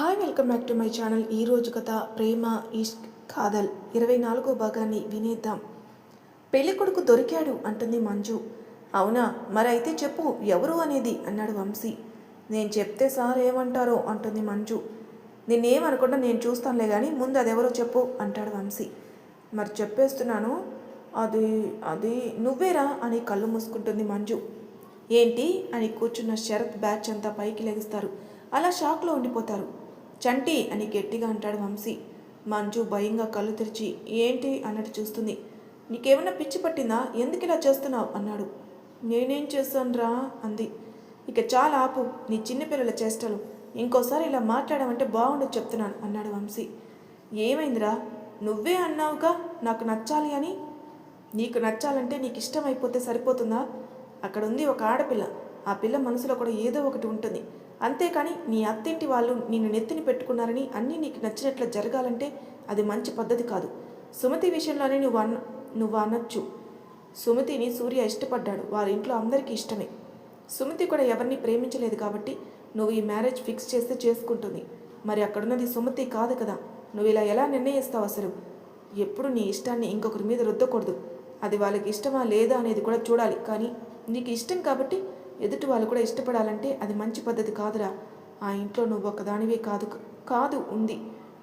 Hi welcome back to my channel. ఈ రోజు కథ ప్రేమ ఇష్క్ కాదల్. ఇరవై నాలుగో భాగాన్ని వినేద్దాం. పెళ్ళి కొడుకు దొరికాడు అంటుంది మంజు. అవునా? మరైతే చెప్పు ఎవరు అనేది? అన్నాడు వంశీ. నేను చెప్తే సార్ ఏమంటారో? అంటుంది మంజు. నిన్నేమనకుండా నేను చూస్తానులే కానీ ముందు అదెవరో చెప్పు అంటాడు వంశీ. మరి చెప్పేస్తున్నాను. అది అది నువ్వేరా? అని కళ్ళు మూసుకుంటుంది మంజు. ఏంటి? అని కూర్చున్న శరత్ బ్యాచ్ అంతా పైకి లెగిస్తారు. అలా షాక్లో ఉండిపోతారు. చంటి అని గట్టిగా అంటాడు వంశీ. మంజు భయంగా కళ్ళు తెరిచి ఏంటి? అన్నట్టు చూస్తుంది. నీకేమైనా పిచ్చి పట్టిందా? ఎందుకు ఇలా చేస్తున్నావు? అన్నాడు. నేనేం చేస్తానురా అంది. ఇక చాలా ఆపు నీ చిన్నపిల్లల చేష్టలు. ఇంకోసారి ఇలా మాట్లాడమంటే బాగుండదు చెప్తున్నాను అన్నాడు వంశీ. ఏమైందిరా? నువ్వే అన్నావుగా? నాకు నచ్చాలి అని? నీకు నచ్చాలంటే నీకు ఇష్టం అయిపోతే సరిపోతుందా? అక్కడ ఉంది ఒక ఆడపిల్ల. ఆ పిల్ల మనసులో కూడా ఏదో ఒకటి ఉంటుంది. అంతేకాని నీ అత్తింటి వాళ్ళు నిన్ను నెత్తిని పెట్టుకున్నారని అన్నీ నీకు నచ్చినట్లు జరగాలంటే అది మంచి పద్ధతి కాదు. సుమతి విషయంలోనే నువ్వు అన్న నువ్వు అనొచ్చు. సుమతిని సూర్య ఇష్టపడ్డాడు. వారి ఇంట్లో అందరికీ ఇష్టమే. సుమతి కూడా ఎవరిని ప్రేమించలేదు కాబట్టి నువ్వు ఈ మ్యారేజ్ ఫిక్స్ చేస్తే చేసుకుంటుంది. మరి అక్కడున్నది సుమతి కాదు కదా. నువ్వు ఇలా ఎలా నిర్ణయిస్తావు అసలు? ఎప్పుడు నీ ఇష్టాన్ని ఇంకొకరి మీద రుద్దకూడదు. అది వాళ్ళకి ఇష్టమా లేదా అనేది కూడా చూడాలి. కానీ నీకు ఇష్టం కాబట్టి ఎదుటి వాళ్ళు కూడా ఇష్టపడాలంటే అది మంచి పద్ధతి కాదురా. ఆ ఇంట్లో నువ్వు ఒకదానివే కాదు కాదు ఉంది.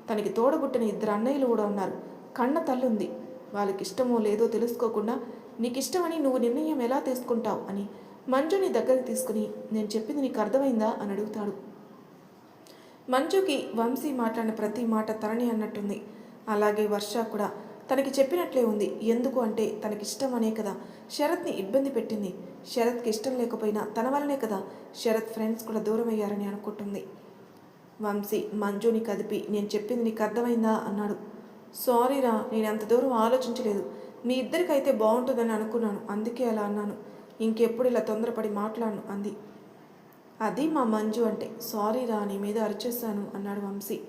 తనకి తోడబుట్టిన ఇద్దరు అన్నయ్యలు కూడా ఉన్నారు. కన్న తల్లి ఉంది వాళ్ళకి ఇష్టమో లేదో తెలుసుకోకుండా నీకు ఇష్టమని నువ్వు నిర్ణయం ఎలా తీసుకుంటావు అని మంజుని దగ్గరికి తీసుకుని నేను చెప్పింది నీకు అర్థమైందా అని అడుగుతాడు. మంజుకి వంశీ మాట్లాడిన ప్రతి మాట తరణి అన్నట్టుంది. అలాగే వర్ష కూడా తనకి చెప్పినట్లే ఉంది. ఎందుకు అంటే తనకిష్టం అనే కదా. శరత్ని ఇబ్బంది పెట్టింది. శరత్కి ఇష్టం లేకపోయినా తన వల్లనే కదా శరత్ ఫ్రెండ్స్ కూడా దూరం అయ్యారని అనుకుంటుంది. వంశీ మంజుని కదిపి నేను చెప్పింది నీకు అర్థమైందా? అన్నాడు. సారీరా నేను అంత దూరం ఆలోచించలేదు. మీ ఇద్దరికైతే బాగుంటుందని అనుకున్నాను. అందుకే అలా అన్నాను. ఇంకెప్పుడు ఇలా తొందరపడి మాట్లాడను అంది. అది మా మంజు అంటే. సారీ రా నీ మీద అరిచేశాను అన్నాడు వంశీ.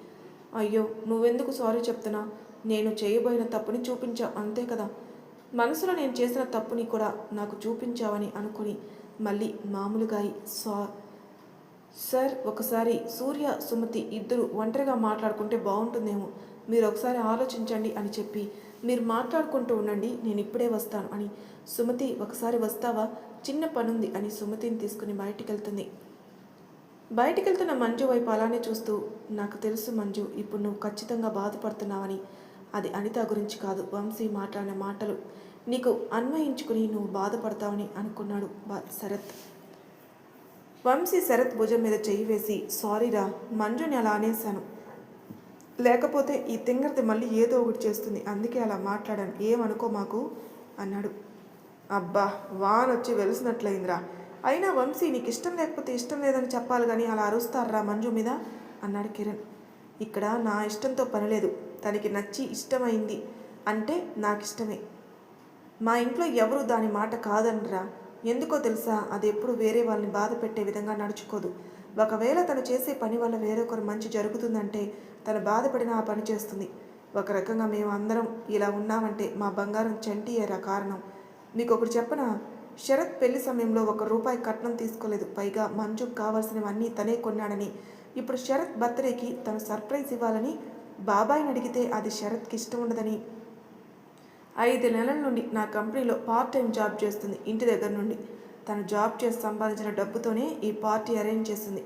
అయ్యో నువ్వెందుకు సారీ చెప్తున్నా? నేను చేయబోయిన తప్పుని చూపించావు. అంతే కదా. మనసులో నేను చేసిన తప్పుని కూడా నాకు చూపించావని అనుకుని మళ్ళీ మామూలుగా అయి సా సార్ ఒకసారి సూర్య సుమతి ఇద్దరు ఒంటరిగా మాట్లాడుకుంటే బాగుంటుందేమో. మీరు ఒకసారి ఆలోచించండి అని చెప్పి మీరు మాట్లాడుకుంటూ ఉండండి నేను ఇప్పుడే వస్తాను అని. సుమతి ఒకసారి వస్తావా? చిన్న పనుంది అని సుమతిని తీసుకుని బయటికి వెళ్తుంది బయటికి వెళ్తున్న మంజు వైపు అలానే చూస్తూ నాకు తెలుసు మంజు ఇప్పుడు నువ్వు ఖచ్చితంగా బాధపడుతున్నావని. అది అనిత గురించి కాదు. వంశీ మాట్లాడిన మాటలు నీకు అన్వయించుకుని నువ్వు బాధపడతావని అనుకున్నాడు శరత్. వంశీ శరత్ భుజం మీద చెయ్యి వేసి సారీరా మంజుని అలా అనేశాను. లేకపోతే ఈ తింగర్ది మళ్ళీ ఏదో ఒకటి చేస్తుంది. అందుకే అలా మాట్లాడాను. ఏమనుకో మాకు అన్నాడు. అబ్బా వాన్ వచ్చి వెలిసినట్లయిందిరా. అయినా వంశీ నీకు ఇష్టం లేకపోతే ఇష్టం లేదని చెప్పాలి కానీ అలా అరుస్తారా మంజు మీద? అన్నాడు కిరణ్. ఇక్కడ నా ఇష్టంతో పనిలేదు తనకి నచ్చి ఇష్టమైంది అంటే నాకు ఇష్టమే మా ఇంట్లో ఎవరు దాని మాట కాదనరా? ఎందుకో తెలుసా? అది ఎప్పుడు వేరే వాళ్ళని బాధ పెట్టే విధంగా నడుచుకోదు. ఒకవేళ తను చేసే పని వల్ల వేరొకరు మంచి జరుగుతుందంటే తను బాధపడిన ఆ పని చేస్తుంది. ఒక రకంగా మేము అందరం ఇలా ఉన్నామంటే మా బంగారం చంటి ఏరా కారణం. మీకు ఒకటి చెప్పనా? శరత్ పెళ్ళి సమయంలో ఒక రూపాయి కట్నం తీసుకోలేదు. పైగా మంజుకు కావాల్సినవన్నీ తనే కొన్నాడని. ఇప్పుడు శరత్ బర్త్డేకి తను సర్ప్రైజ్ ఇవ్వాలని బాబాయ్ని అడిగితే అది శరత్కి ఇష్టం ఉండదని. ఐదు నెలల నుండి నా కంపెనీలో పార్ట్ టైం జాబ్ చేస్తుంది ఇంటి దగ్గర నుండి. తను జాబ్ చేసి సంపాదించిన డబ్బుతోనే ఈ పార్టీ అరేంజ్ చేసింది.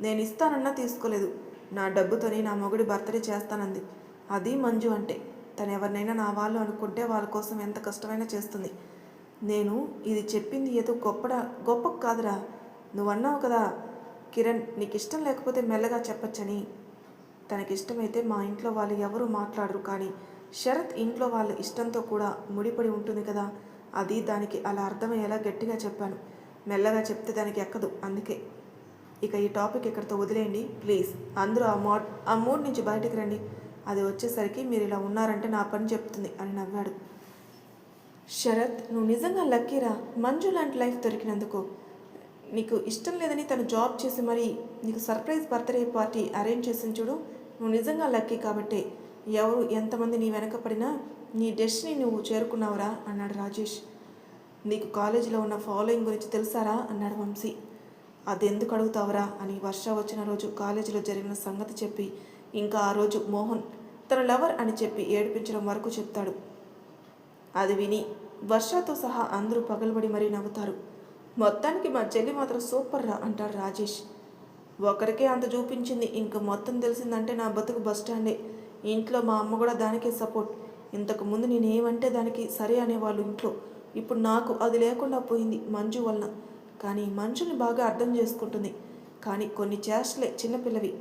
నేను ఇస్తానన్నా తీసుకోలేదు. నా డబ్బుతోనే నా మొగుడి బర్త్డే చేస్తానంది. అది మంజు అంటే. తను ఎవరినైనా నా వాళ్ళు అనుకుంటే వాళ్ళ కోసం ఎంత కష్టమైనా చేస్తుంది. నేను ఇది చెప్పింది ఏదో గొప్పడా గొప్ప కాదురా. నువ్వన్నావు కదా కిరణ్ నీకు ఇష్టం లేకపోతే మెల్లగా చెప్పొచ్చని. తనకిష్టమైతే మా ఇంట్లో వాళ్ళు ఎవరు మాట్లాడరు కానీ శరత్ ఇంట్లో వాళ్ళ ఇష్టంతో కూడా ముడిపడి ఉంటుంది కదా. అది దానికి అలా అర్థమయ్యేలా గట్టిగా చెప్పాను. మెల్లగా చెప్తే దానికి ఎక్కదు అందుకే. ఇక ఈ టాపిక్ ఇక్కడితో వదిలేయండి ప్లీజ్. అందరూ ఆ మోడ్ ఆ మూడ్ నుంచి బయటికి రండి. అది వచ్చేసరికి మీరు ఇలా ఉన్నారంటే నా పని చెప్తుంది అని నవ్వాడు. శరత్ నువ్వు నిజంగా లక్కీరా మంజు లాంటి లైఫ్ దొరికినందుకు. నీకు ఇష్టం లేదని తను జాబ్ చేసి మరీ నీకు సర్ప్రైజ్ బర్త్డే పార్టీ అరేంజ్ చేసింది చూడు. నువ్వు నిజంగా లక్కీ కాబట్టి ఎవరు ఎంతమంది నీ వెనక పడినా నీ డెస్టినీ నువ్వు చేరుకున్నావురా అన్నాడు రాజేష్. నీకు కాలేజీలో ఉన్న ఫాలోయింగ్ గురించి తెలుసారా అన్నాడు వంశీ. అదెందుకు అడుగుతావురా అని వర్ష వచ్చిన రోజు కాలేజీలో జరిగిన సంగతి చెప్పి ఇంకా ఆ రోజు మోహన్ తన లవర్ అని చెప్పి ఏడిపించడం వరకు చెప్తాడు. అది విని వర్షతో సహా అందరూ పగలబడి మరీ నవ్వుతారు. మొత్తానికి మా చెల్లి మాత్రం సూపర్ రా అంటాడు రాజేష్. ఒకరికే అంత చూపించింది. ఇంక మొత్తం తెలిసిందంటే నా బతుకు బస్ స్టాండే. ఇంట్లో మా అమ్మ కూడా దానికే సపోర్ట్. ఇంతకు ముందు నేను ఏమంటే దానికి సరే అనేవాళ్ళు ఇంట్లో. ఇప్పుడు నాకు అది లేకుండా పోయింది మంజు వలన. కానీ మంజుని బాగా అర్థం చేసుకుంటుంది. కానీ కొన్ని చేష్టలే చిన్నపిల్లవి.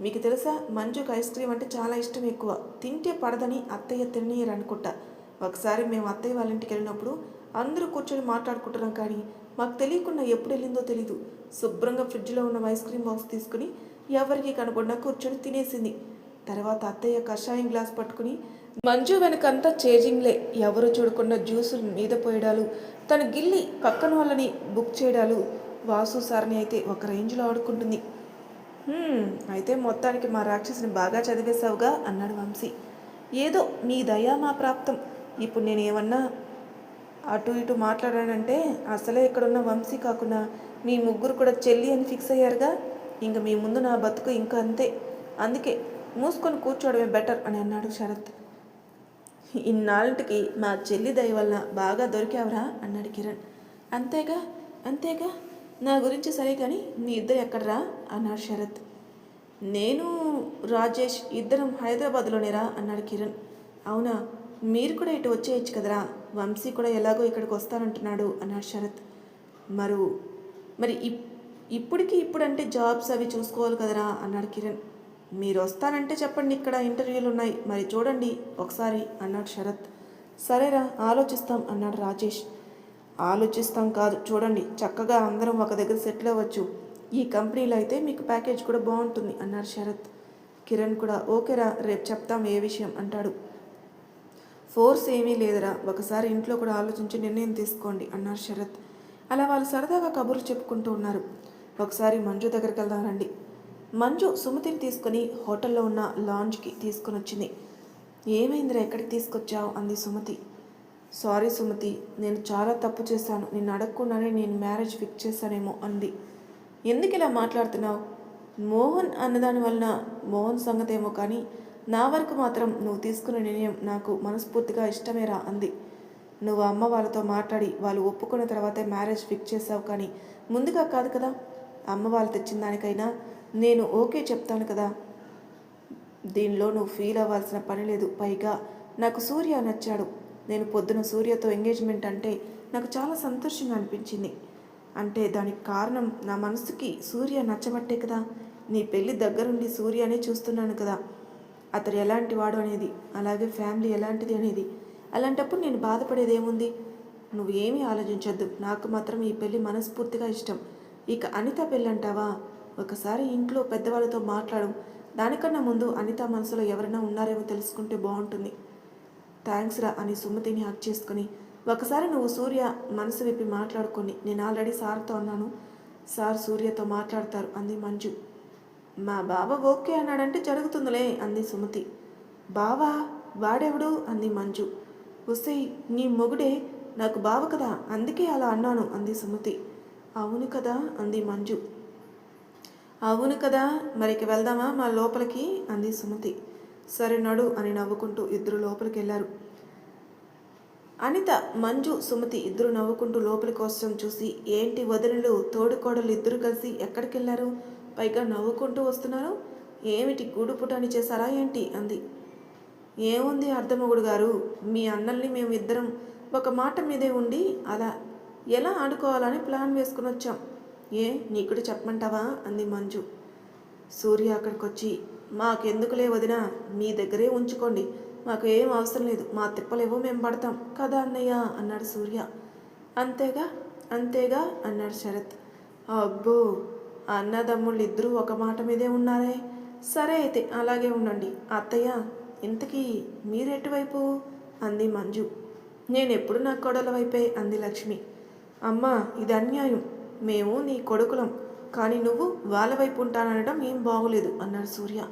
మీకు తెలుసా మంజుకు ఐస్ క్రీమ్ అంటే చాలా ఇష్టం ఎక్కువ. తింటే పడదని అత్తయ్య తిననీయరు అనుకుంటా ఒకసారి మేము అత్తయ్య వాళ్ళ ఇంటికి వెళ్ళినప్పుడు అందరూ కూర్చొని మాట్లాడుకుంటున్నాం కానీ మాకు తెలియకుండా ఎప్పుడు వెళ్ళిందో తెలీదు. శుభ్రంగా ఫ్రిడ్జ్లో ఉన్న ఐస్ క్రీమ్ బాక్స్ తీసుకుని ఎవరికి కనపడినా కూర్చొని తినేసింది. తర్వాత అత్తయ్య కషాయం గ్లాస్ పట్టుకుని మంజు వెనకంతా చేజింగ్లే. ఎవరు చూడకుండా జ్యూసులు మీద పోయడాలు. తన గిల్లి పక్కన వాళ్ళని బుక్ చేయడాలు. వాసు సార్ని అయితే ఒక రేంజ్లో ఆడుకుంటుంది. అయితే మొత్తానికి మా రాక్షసిని బాగా చదివేశావుగా అన్నాడు వంశీ. ఏదో నీ దయా మా ప్రాప్తం. ఇప్పుడు నేను ఏమన్నా అటు ఇటు మాట్లాడానంటే అసలే ఇక్కడున్న వంశీ కాకుండా మీ ముగ్గురు కూడా చెల్లి అని ఫిక్స్ అయ్యారుగా? ఇంక మీ ముందు నా బతుకు ఇంకా అంతే. అందుకే మూసుకొని కూర్చోవడమే బెటర్ అని అన్నాడు శరత్. ఇన్నాళ్ళకి మా చెల్లి దయ వల్ల బాగా దొరికావరా అన్నాడు కిరణ్. అంతేగా? అంతేగా? నా గురించి సరే కానీ మీ ఇద్దరు ఎక్కడరా? అన్నాడు శరత్. నేను రాజేష్ ఇద్దరం హైదరాబాద్లోనేరా? అన్నాడు కిరణ్. అవునా? మీరు కూడా ఇటు వచ్చేయచ్చు కదరా. వంశీ కూడా ఎలాగో ఇక్కడికి వస్తానంటున్నాడు అన్నాడు శరత్. మరు మరి ఇప్ ఇప్పటికి ఇప్పుడంటే జాబ్స్ అవి చూసుకోవాలి కదరా అన్నాడు కిరణ్. మీరు వస్తానంటే చెప్పండి ఇక్కడ ఇంటర్వ్యూలు ఉన్నాయి. మరి చూడండి ఒకసారి అన్నాడు శరత్. సరేరా ఆలోచిస్తాం అన్నాడు రాజేష్. ఆలోచిస్తాం కాదు చూడండి చక్కగా అందరం ఒక దగ్గర సెటిల్ అవ్వచ్చు. ఈ కంపెనీలో అయితే మీకు ప్యాకేజ్ కూడా బాగుంటుంది అన్నాడు శరత్. కిరణ్ కూడా ఓకేరా రేపు చెప్తాం ఏ విషయం అంటాడు. ఫోర్స్ ఏమీ లేదురా. ఒకసారి ఇంట్లో కూడా ఆలోచించి నిర్ణయం తీసుకోండి అన్నారు శరత్. అలా వాళ్ళు సరదాగా కబుర్లు చెప్పుకుంటూ ఉన్నారు. ఒకసారి మంజు దగ్గరికి వెళ్దామండి మంజు సుమతిని తీసుకుని హోటల్లో ఉన్న లాంజ్కి తీసుకుని వచ్చింది. ఏమైందిరా ఎక్కడికి తీసుకొచ్చావు? అంది సుమతి. సారీ సుమతి నేను చాలా తప్పు చేశాను. నిన్ను అడగకుండానే నేను మ్యారేజ్ ఫిక్స్ చేశానేమో అంది. ఎందుకు ఇలా మాట్లాడుతున్నావు? మోహన్ అన్నదాని వలన మోహన్ సంగతేమో కానీ నా వరకు మాత్రం నువ్వు తీసుకున్న నిర్ణయం నాకు మనస్ఫూర్తిగా ఇష్టమేరా అంది. నువ్వు అమ్మ వాళ్ళతో మాట్లాడి వాళ్ళు ఒప్పుకున్న తర్వాతే మ్యారేజ్ ఫిక్స్ చేసావు కానీ ముందుగా కాదు కదా. అమ్మ వాళ్ళు తెచ్చిన దానికైనా నేను ఓకే చెప్తాను కదా. దీనిలో నువ్వు ఫీల్ అవ్వాల్సిన పని లేదు. పైగా నాకు సూర్య నచ్చాడు. నేను పొద్దున సూర్యతో ఎంగేజ్మెంట్ అంటే నాకు చాలా సంతోషంగా అనిపించింది. అంటే దానికి కారణం నా మనసుకి సూర్య నచ్చబట్టే కదా. నీ పెళ్ళి దగ్గరుండి సూర్యనే చూస్తున్నాను కదా. అతడు ఎలాంటి వాడు అనేది అలాగే ఫ్యామిలీ ఎలాంటిది అనేది. అలాంటప్పుడు నేను బాధపడేది ఏముంది? నువ్వు ఏమీ ఆలోచించొద్దు. నాకు మాత్రం ఈ పెళ్ళి మనస్ఫూర్తిగా ఇష్టం. ఇక అనిత పెళ్ళి అంటావా ఒకసారి ఇంట్లో పెద్దవాళ్ళతో మాట్లాడం. దానికన్నా ముందు అనిత మనసులో ఎవరైనా ఉన్నారేమో తెలుసుకుంటే బాగుంటుంది. థ్యాంక్స్ రా అని సుమతిని హక్ చేసుకుని ఒకసారి నువ్వు సూర్య మనసు విప్పి మాట్లాడుకొని నేను ఆల్రెడీ సార్తో అన్నాను. సార్ సూర్యతో మాట్లాడతారు అంది మంజు. మా బావ ఓకే అన్నాడంటే జరుగుతుందిలే అంది సుమతి. బావా వాడెవడు? అంది మంజు. వస్తే నీ మొగుడే నాకు బావ కదా అందుకే అలా అన్నాను అంది సుమతి. అవును కదా అంది మంజు. అవును కదా మరికి వెళ్దామా మా లోపలికి? అంది సుమతి. సరే నడు అని నవ్వుకుంటూ ఇద్దరు లోపలికి వెళ్ళారు అనిత మంజు సుమతి ఇద్దరు నవ్వుకుంటూ లోపలికి కోసం చూసి ఏంటి వదినలు తోడుకోడలు ఇద్దరు కలిసి ఎక్కడికి వెళ్ళారు పైగా నవ్వుకుంటూ వస్తున్నారు ఏమిటి గూడు పుటాని చేశారా ఏంటి? అంది. ఏముంది అర్ధమగుడు గారు? మీ అన్నల్ని మేము ఇద్దరం ఒక మాట మీదే ఉండి అలా ఎలా ఆడుకోవాలని ప్లాన్ వేసుకుని వచ్చాం ఏ నీకుడు చెప్పమంటావా? అంది మంజు. సూర్య అక్కడికి వచ్చి మాకెందుకులే వదినా మీ దగ్గరే ఉంచుకోండి. మాకు ఏం అవసరం లేదు. మా తిప్పలేవో మేము పడతాం. కదా అన్నయ్య? అన్నాడు సూర్య. అంతేగా? అంతేగా? అన్నాడు శరత్. అబ్బో! అన్నదమ్ముళ్ళు ఇద్దరూ ఒక మాట మీదే ఉన్నారే? సరే అయితే అలాగే ఉండండి. అత్తయ్య ఇంతకీ మీరెటువైపు? అంది మంజు. నేను ఎప్పుడు నా కొడల వైపే? అంది లక్ష్మి. అమ్మా ఇది అన్యాయం. మేము నీ కొడుకులం. కానీ నువ్వు వాళ్ళ వైపు ఉంటాననడం ఏం బాగోలేదు అన్నాడు సూర్య.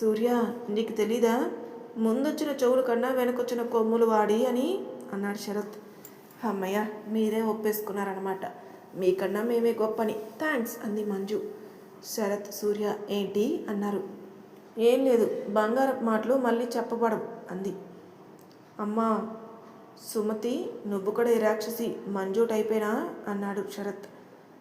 సూర్య నీకు తెలీదా? ముందొచ్చిన చెవుల కన్నా వెనకొచ్చిన కొమ్ములు వాడి అని అన్నాడు శరత్. అమ్మయ్య మీరే ఒప్పేసుకున్నారనమాట మీకన్నా మేమే గొప్పని. థ్యాంక్స్ అంది మంజు. శరత్ సూర్య ఏంటి? అన్నారు. ఏం లేదు బంగారం మాటలు మళ్ళీ చెప్పబడవు అంది. అమ్మా సుమతి నువ్వు కూడా ఈ రాక్షసి మంజు టైపేనా? అన్నాడు శరత్.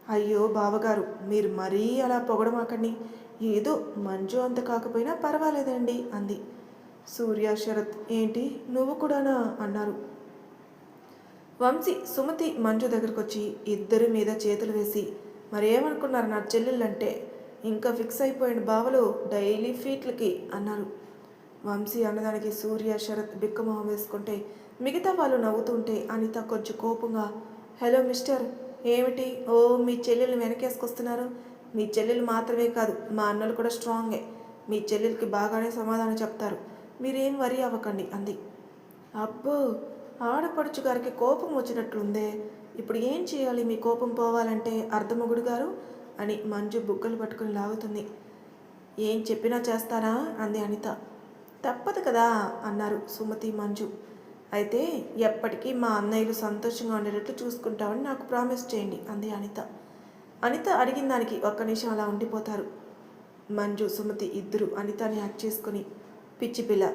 అయ్యో బావగారు మీరు మరీ అలా పొగడమాకండి ఏదో మంజు అంత కాకపోయినా పర్వాలేదండి అంది. సూర్య శరత్ ఏంటి? నువ్వు కూడానా? అన్నారు. వంశీ సుమతి మంజు దగ్గరకు వచ్చి ఇద్దరి మీద చేతులు వేసి మరేమనుకున్నారు నా చెల్లెళ్ళంటే? ఇంకా ఫిక్స్ అయిపోయిన బావలు డైలీ ఫీట్లకి అన్నారు. వంశీ అన్నదానికి సూర్య శరత్ బిక్కమొహం వేసుకుంటే మిగతా వాళ్ళు నవ్వుతుంటే అనిత కొంచెం కోపంగా హలో మిస్టర్ ఏమిటి? ఓ మీ చెల్లెలు వెనకేసుకొస్తున్నారు? మీ చెల్లెలు మాత్రమే కాదు మా అన్నలు కూడా స్ట్రాంగే. మీ చెల్లెలకి బాగానే సమాధానం చెప్తారు. మీరేం వరి అవ్వకండి అంది. అబ్బో ఆడపడుచు గారికి కోపం వచ్చినట్లుందే. ఇప్పుడు ఏం చేయాలి? మీ కోపం పోవాలంటే అర్ధమొగుడు గారు అని మంజు బుగ్గలు పట్టుకుని లాగుతుంది. ఏం చెప్పినా చేస్తారా? అంది అనిత. తప్పదు కదా అన్నారు సుమతి మంజు. అయితే ఎప్పటికీ మా అన్నయ్యలు సంతోషంగా ఉండేటట్లు చూసుకుంటామని నాకు ప్రామిస్ చేయండి అంది అనిత. అనిత అడిగిన దానికి ఒక్క నిమిషం అలా ఉండిపోతారు. మంజు సుమతి ఇద్దరు అనితని హక్ చేసుకుని పిచ్చి పిల్ల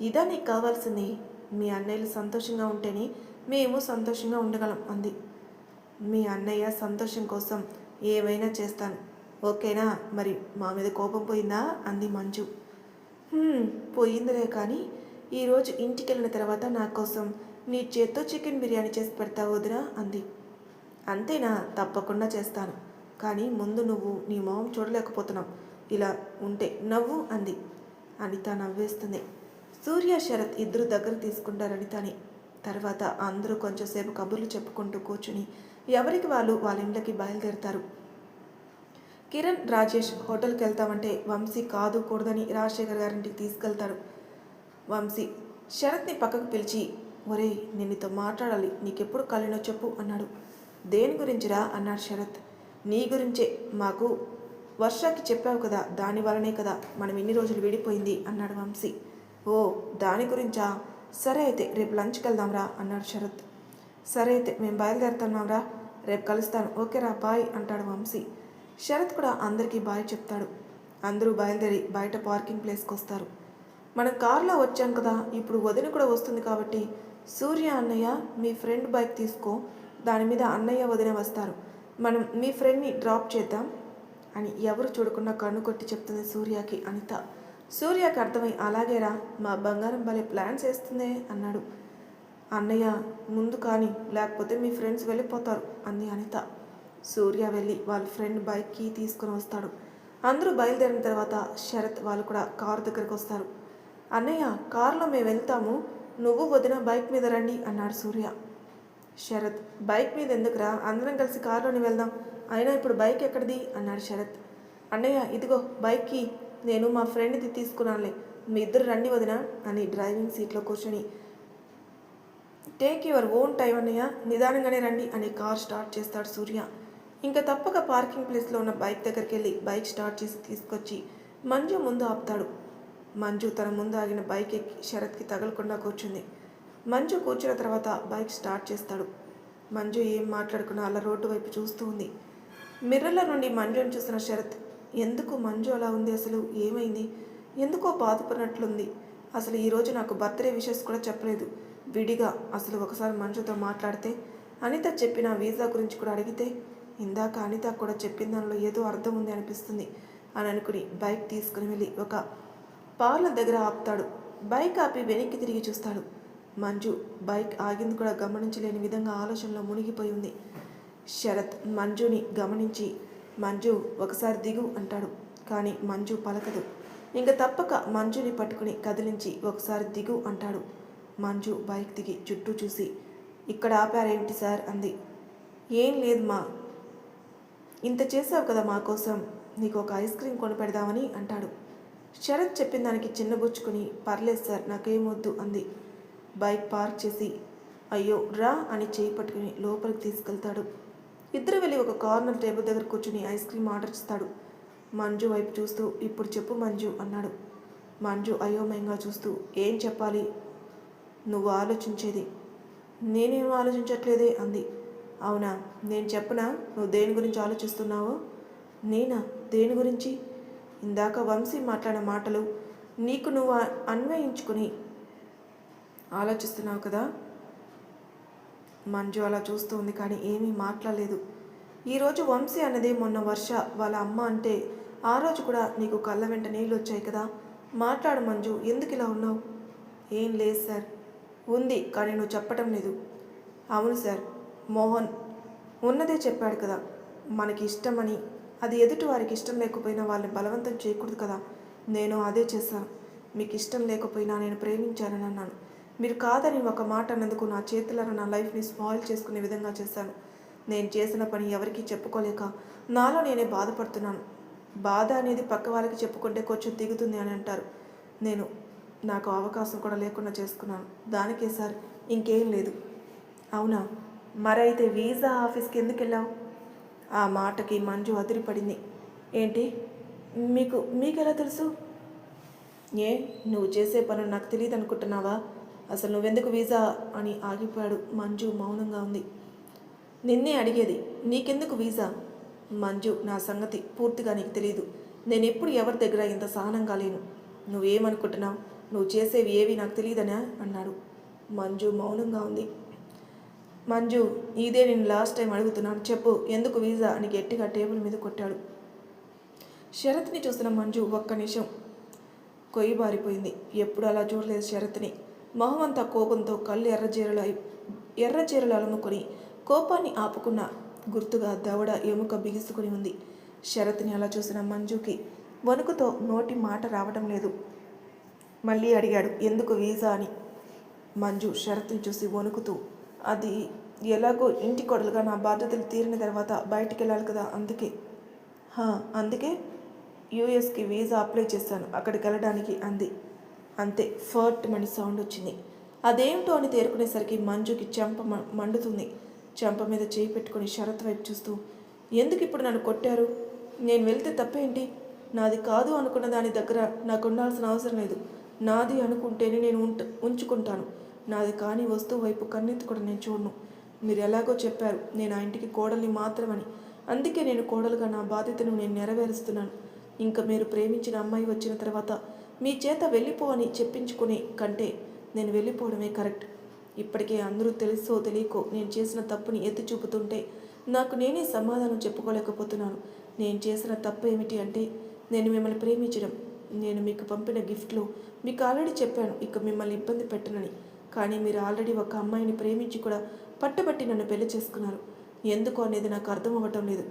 ఇదా నీకు కావాల్సింది? మీ అన్నయ్యలు సంతోషంగా ఉంటేనే మేము సంతోషంగా ఉండగలం అంది. మీ అన్నయ్య సంతోషం కోసం ఏమైనా చేస్తాను. ఓకేనా? మరి మా మీద కోపం పోయిందా? అంది మంజు. పోయిందిలే కానీ ఈరోజు ఇంటికి వెళ్ళిన తర్వాత నా కోసం నీ చేత్తో చికెన్ బిర్యానీ చేసి పెడతావు వదినా అంది. అంతేనా? తప్పకుండా చేస్తాను. కానీ ముందు నువ్వు నీ మొహం చూడలేకపోతున్నావు. ఇలా ఉంటే నవ్వు అంది. అనిత నవ్వేస్తుంది. సూర్య శరత్ ఇద్దరు దగ్గర తీసుకుంటారని తని. తర్వాత అందరూ కొంచెంసేపు కబుర్లు చెప్పుకుంటూ కూర్చుని ఎవరికి వాళ్ళు వాళ్ళ ఇంట్లోకి బయలుదేరతారు? కిరణ్ రాజేష్ హోటల్కి వెళ్తామంటే వంశీ కాదు కూడదని రాజశేఖర్ గారింటికి తీసుకెళ్తాడు. వంశీ శరత్ని పక్కకు పిలిచి ఒరేయ్ నిన్నతో మాట్లాడాలి. నీకెప్పుడు కలినో చెప్పు అన్నాడు. దేని గురించిరా అన్నాడు శరత్. నీ గురించే. మాకు వర్షాకి చెప్పావు కదా దాని వలనే కదా మనం ఇన్ని రోజులు విడిపోయింది అన్నాడు వంశీ. ఓ దాని గురించా? సరే అయితే రేపు లంచ్కి వెళ్దాంరా అన్నాడు శరత్. సరే అయితే మేము బయలుదేరుతున్నాంరా రేపు కలుస్తాను. ఓకేరా బాయ్ అంటాడు వంశీ. శరత్ కూడా అందరికీ బాయ్ చెప్తాడు. అందరూ బయలుదేరి బయట పార్కింగ్ ప్లేస్కి వస్తారు. మనం కారులో వచ్చాం కదా ఇప్పుడు వదిన కూడా వస్తుంది కాబట్టి సూర్య అన్నయ్య మీ ఫ్రెండ్ బైక్ తీసుకో దాని మీద అన్నయ్య వదిన వస్తారు. మనం మీ ఫ్రెండ్ని డ్రాప్ చేద్దాం అని ఎవరు చూడకుండా కన్ను కొట్టి చెప్తుంది సూర్యకి అనిత. సూర్యకి అర్థమై అలాగేరా మా బంగారం భలే ప్లాన్స్ వేస్తుందే అన్నాడు. అన్నయ్య ముందు కానీ లేకపోతే మీ ఫ్రెండ్స్ వెళ్ళిపోతారు అంది అనిత. సూర్య వెళ్ళి వాళ్ళ ఫ్రెండ్ బైక్కి తీసుకుని తీసుకొని వస్తాడు. అందరూ బయలుదేరిన తర్వాత శరత్ వాళ్ళు కూడా కారు దగ్గరికి వస్తారు. అన్నయ్య కారులో మేము వెళ్తాము నువ్వు వదిన బైక్ మీద రండి అన్నాడు సూర్య. శరత్ బైక్ మీద ఎందుకురా అందరం కలిసి కారులోని వెళ్దాం. అయినా ఇప్పుడు బైక్ ఎక్కడిది? అన్నాడు శరత్. అన్నయ్య ఇదిగో బైక్కి నేను మా ఫ్రెండ్ది తీసుకున్నానులే. మీ ఇద్దరు రండి వదిన అని డ్రైవింగ్ సీట్లో కూర్చొని. టేక్ యువర్ ఓన్ టైం అన్నయ్య నిదానంగానే రండి అని కార్ స్టార్ట్ చేస్తాడు సూర్య. ఇంకా తప్పక పార్కింగ్ ప్లేస్లో ఉన్న బైక్ దగ్గరికి వెళ్ళి బైక్ స్టార్ట్ చేసి తీసుకొచ్చి మంజు ముందు ఆపుతాడు. మంజు తన ముందు ఆగిన బైక్ ఎక్కి శరత్కి తగలకుండా కూర్చుంది. మంజు కూర్చున్న తర్వాత బైక్ స్టార్ట్ చేస్తాడు. మంజు ఏం మాట్లాడుకున్నా అలా రోడ్డు వైపు చూస్తూ ఉంది. మిర్రర్ల నుండి మంజుని చూసిన శరత్ ఎందుకు మంజు అలా ఉంది అసలు? ఏమైంది? ఎందుకో బాధపడినట్లుంది. అసలు ఈరోజు నాకు బర్త్డే విషెస్ కూడా చెప్పలేదు. విడిగా అసలు ఒకసారి మంజుతో మాట్లాడితే అనిత చెప్పిన వీసా గురించి కూడా అడిగితే ఇందాక అనిత కూడా చెప్పిన దానిలో ఏదో అర్థం ఉంది అనిపిస్తుంది అని అనుకుని బైక్ తీసుకుని వెళ్ళి ఒక పార్లర్ దగ్గర ఆపుతాడు. బైక్ ఆపి వెనక్కి తిరిగి చూస్తాడు. మంజు బైక్ ఆగింది కూడా గమనించలేని విధంగా ఆలోచనలో మునిగిపోయి ఉంది. శరత్ మంజుని గమనించి మంజు ఒకసారి దిగు అంటాడు కానీ మంజు పలకదు. ఇంక తప్పక మంజుని పట్టుకుని కదిలించి ఒకసారి దిగు అంటాడు. మంజు బైక్ దిగి చుట్టూ చూసి ఇక్కడ ఆపారేమిటి సార్? అంది. ఏం లేదు మా. ఇంత చేసావు కదా మా కోసం. నీకు ఒక ఐస్ క్రీమ్ కొని పెడదామని అంటాడు. శరత్ చెప్పిన దానికి చిన్నబుచ్చుకుని పర్లేదు సార్ నాకేమొద్దు అంది. బైక్ పార్క్ చేసి అయ్యో రా అని చేయి పట్టుకుని లోపలికి తీసుకెళ్తాడు. ఇద్దరు వెళ్ళి ఒక కార్నర్ టేబుల్ దగ్గర కూర్చుని ఐస్ క్రీమ్ ఆర్డర్ ఇస్తాడు. మంజు వైపు చూస్తూ ఇప్పుడు చెప్పు మంజు అన్నాడు. మంజు అయోమయంగా చూస్తూ ఏం చెప్పాలి? నువ్వు ఆలోచించేది. నేనేం ఆలోచించట్లేదే అంది. అవునా? నేను చెప్పనా? నువ్వు దేని గురించి ఆలోచిస్తున్నావో? నేనా? దేని గురించి? ఇందాక వంశీ మాట్లాడిన మాటలు నీకు నువ్వు అన్వయించుకుని ఆలోచిస్తున్నావు కదా? మంజు అలా చూస్తూ ఉంది కానీ ఏమీ మాట్లాడలేదు. ఈరోజు వంశీ అన్నదే మొన్న వర్ష వాళ్ళ అమ్మ అంటే ఆ రోజు కూడా నీకు కళ్ళ వెంట నీళ్ళు వచ్చాయి కదా? మాట్లాడు మంజు ఎందుకు ఇలా ఉన్నావు? ఏం లేదు సార్. ఉంది కానీ నువ్వు చెప్పటం లేదు. అవును సార్. మోహన్ ఉన్నదే చెప్పాడు కదా. మనకి ఇష్టమని. అది ఎదుటి వారికి ఇష్టం లేకపోయినా వాళ్ళని బలవంతం చేయకూడదు కదా. నేను అదే చేశాను మీకు ఇష్టం లేకపోయినా నేను ప్రేమించానని అన్నాను. మీరు కాదని ఒక మాట అన్నందుకు నా చేతులను నా లైఫ్ని స్పాయిల్ చేసుకునే విధంగా చేశాను. నేను చేసిన పని ఎవరికీ చెప్పుకోలేక నాలో నేనే బాధపడుతున్నాను. బాధ అనేది పక్క వాళ్ళకి చెప్పుకుంటే కొంచెం దిగుతుంది అని అంటారు. నేను నాకు అవకాశం కూడా లేకుండా చేసుకున్నాను. దానికే సార్ ఇంకేం లేదు. అవునా? మరైతే వీసా ఆఫీస్కి ఎందుకు వెళ్ళావు? ఆ మాటకి మంజు అదిరిపడింది. ఏంటి? మీకు మీకెలా తెలుసు? ఏ నువ్వు చేసే పనులు నాకు తెలియదు అనుకుంటున్నావా అసలు నువ్వెందుకు వీసా? అని ఆగిపోయాడు మంజు మౌనంగా ఉంది. నిన్నే అడిగేది నీకెందుకు వీసా? మంజు నా సంగతి పూర్తిగా నీకు తెలియదు నేను ఎప్పుడు ఎవరి దగ్గర ఇంత సహనంగా లేను. నువ్వేమనుకుంటున్నావు? నువ్వు చేసేవి ఏవి నాకు తెలియదనా అన్నాడు. మంజు మౌనంగా ఉంది. మంజు ఇదే నేను లాస్ట్ టైం అడుగుతున్నాను. చెప్పు ఎందుకు వీసా? అని గట్టిగా టేబుల్ మీద కొట్టాడు. శరత్ని చూసిన మంజు ఒక్క నిమిషం కొయ్యి బారిపోయింది. ఎప్పుడు అలా చూడలేదు శరత్ని. మొహమంతా కోపంతో కళ్ళు ఎర్రజీరలు ఎర్రచీరలు అలముకొని కోపాన్ని ఆపుకున్న గుర్తుగా దవడ ఎముక బిగుసుకుని ఉంది. శరత్ని అలా చూసిన మంజుకి వణుకుతో నోటి మాట రావడం లేదు. మళ్ళీ అడిగాడు ఎందుకు వీసా అని? మంజు షరత్ని చూసి వణుకుతూ అది ఎలాగో ఇంటి కొడలుగా నా బాధ్యతలు తీరిన తర్వాత బయటికి వెళ్ళాలి కదా అందుకే. అందుకే? యూఎస్కి వీసా అప్లై చేశాను అక్కడికి వెళ్ళడానికి అంది. అంతే ఫర్ట్ మని సౌండ్ వచ్చింది. అదేమిటో అని తేరుకునేసరికి మంజుకి చెంప మండుతుంది. చెంప మీద చేయి పెట్టుకుని శరత్ వైపు చూస్తూ ఎందుకు ఇప్పుడు నన్ను కొట్టారు? నేను వెళ్తే తప్పేంటి? నాది కాదు అనుకున్న దాని దగ్గర నాకు ఉండాల్సిన అవసరం లేదు. నాది అనుకుంటేనే నేను ఉంట ఉంచుకుంటాను. నాది కాని వస్తువు వైపు కన్నెత్తి కూడా నేను చూడను. మీరు ఎలాగో చెప్పారు నేను ఆ ఇంటికి కోడల్ని మాత్రమని. అందుకే నేను కోడలుగా నా బాధ్యతను నేను నెరవేరుస్తున్నాను. ఇంకా మీరు ప్రేమించిన అమ్మాయి వచ్చిన తర్వాత మీ చేత వెళ్ళిపో అని చెప్పించుకునే కంటే నేను వెళ్ళిపోవడమే కరెక్ట్. ఇప్పటికే అందరూ తెలుసో తెలియకో నేను చేసిన తప్పుని ఎత్తి చూపుతుంటే నాకు నేనే సమాధానం చెప్పుకోలేకపోతున్నాను. నేను చేసిన తప్పు ఏమిటి అంటే నేను మిమ్మల్ని ప్రేమించడం. నేను మీకు పంపిన గిఫ్ట్లో మీకు ఆల్రెడీ చెప్పాను ఇక మిమ్మల్ని ఇబ్బంది పెట్టనని. కానీ మీరు ఆల్రెడీ ఒక అమ్మాయిని ప్రేమించి కూడా పట్టుబట్టి నన్ను పెళ్ళి చేసుకున్నారు. ఎందుకు అనేది నాకు అర్థం అవ్వటం లేదు.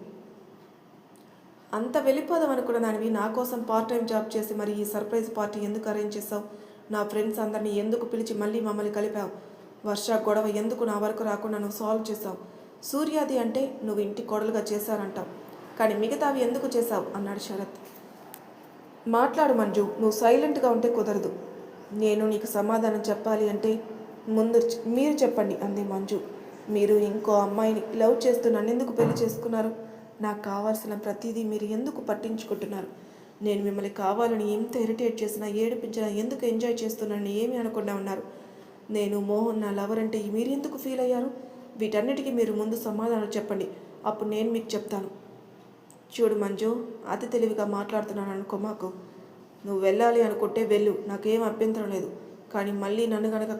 అంత వెళ్ళిపోదాం అనుకున్న దానివి నా కోసం పార్ట్ టైం జాబ్ చేసి మరి ఈ సర్ప్రైజ్ పార్టీ ఎందుకు అరేంజ్ చేసావు నా ఫ్రెండ్స్ అందరినీ ఎందుకు పిలిచి మళ్ళీ మమ్మల్ని కలిపావు? వర్ష గొడవ ఎందుకు నా వరకు రాకుండా నువ్వు సాల్వ్ చేసావు సూర్యాది అంటే నువ్వు ఇంటి కొడలుగా చేశారంటావు. కానీ మిగతావి ఎందుకు చేశావు? అన్నాడు శరత్. మాట్లాడు మంజు నువ్వు సైలెంట్గా ఉంటే కుదరదు. నేను నీకు సమాధానం చెప్పాలి అంటే ముందు మీరు చెప్పండి అంది మంజు. మీరు ఇంకో అమ్మాయిని లవ్ చేస్తూ నన్ను ఎందుకు పెళ్ళి చేసుకున్నారు? నాకు కావాల్సిన ప్రతిదీ మీరు ఎందుకు పట్టించుకుంటున్నారు? నేను మిమ్మల్ని కావాలని ఎంత ఇరిటేట్ చేసినా ఏడిపించినా ఎందుకు ఎంజాయ్ చేస్తున్నానని ఏమి అనుకుండా ఉన్నారు. నేను మోహన్ నా లవర్ అంటే మీరు ఎందుకు ఫీల్ అయ్యారు? వీటన్నిటికీ మీరు ముందు సమాధానం చెప్పండి. అప్పుడు నేను మీకు చెప్తాను. చూడు మంజు అతి తెలివిగా మాట్లాడుతున్నాను అనుకో మాకు. నువ్వు వెళ్ళాలి అనుకుంటే వెళ్ళు. నాకేం అభ్యంతరం లేదు. కానీ మళ్ళీ నన్ను కనుక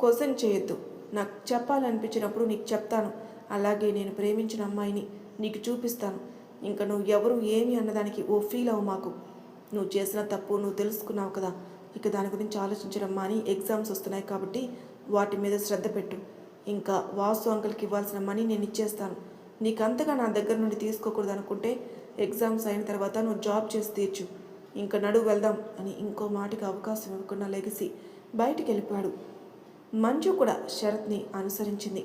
క్వశ్చన్ చేయొద్దు. నాకు చెప్పాలనిపించినప్పుడు నీకు చెప్తాను. అలాగే నేను ప్రేమించిన అమ్మాయిని నీకు చూపిస్తాను. ఇంకా నువ్వు ఎవరు ఏమి అన్నదానికి ఓ ఫీల్ అవ్వు మాకు. నువ్వు చేసిన తప్పు నువ్వు తెలుసుకున్నావు కదా ఇక దాని గురించి ఆలోచించడం మాని ఎగ్జామ్స్ వస్తున్నాయి కాబట్టి వాటి మీద శ్రద్ధ పెట్టు. ఇంకా వాసు అంకుల్కి ఇవ్వాల్సిన మనీ నేను ఇచ్చేస్తాను. నీకు అంతగా నా దగ్గర నుండి తీసుకోకూడదు అనుకుంటే ఎగ్జామ్స్ అయిన తర్వాత నువ్వు జాబ్ చేసి తీర్చు. ఇంకా నడువు వెళ్దాం అని ఇంకో మాటకి అవకాశం ఇవ్వకుండా లెగిసి బయటికి వెళ్ళిపోయాడు. మంజు కూడా శరత్ని అనుసరించింది.